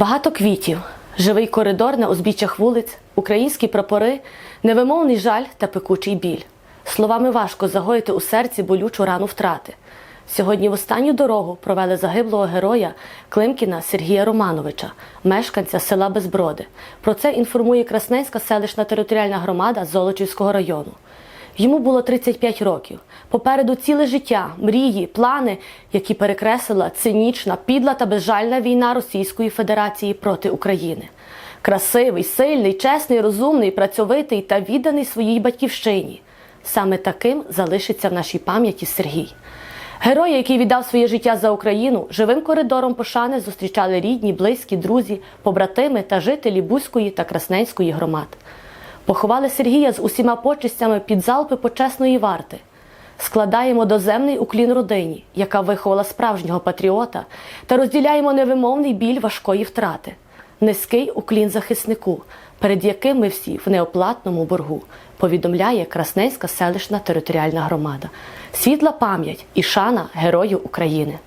Багато квітів, живий коридор на узбіччях вулиць, українські прапори, невимовний жаль та пекучий біль. Словами важко загоїти у серці болючу рану втрати. Сьогодні в останню дорогу провели загиблого героя Климкіна Сергія Романовича, мешканця села Безброди. Про це інформує Красненська селищна територіальна громада Золочівського району. Йому було 35 років. Попереду ціле життя, мрії, плани, які перекреслила цинічна, підла та безжальна війна Російської Федерації проти України. Красивий, сильний, чесний, розумний, працьовитий та відданий своїй батьківщині. Саме таким залишиться в нашій пам'яті Сергій. Героя, який віддав своє життя за Україну, живим коридором пошани зустрічали рідні, близькі, друзі, побратими та жителі Бузької та Красненської громад. Поховали Сергія з усіма почестями під залпи почесної варти. Складаємо доземний уклін родині, яка виховала справжнього патріота, та розділяємо невимовний біль важкої втрати. Низький уклін захиснику, перед яким ми всі в неоплатному боргу, повідомляє Красненська селищна територіальна громада. Світла пам'ять і шана Герою України.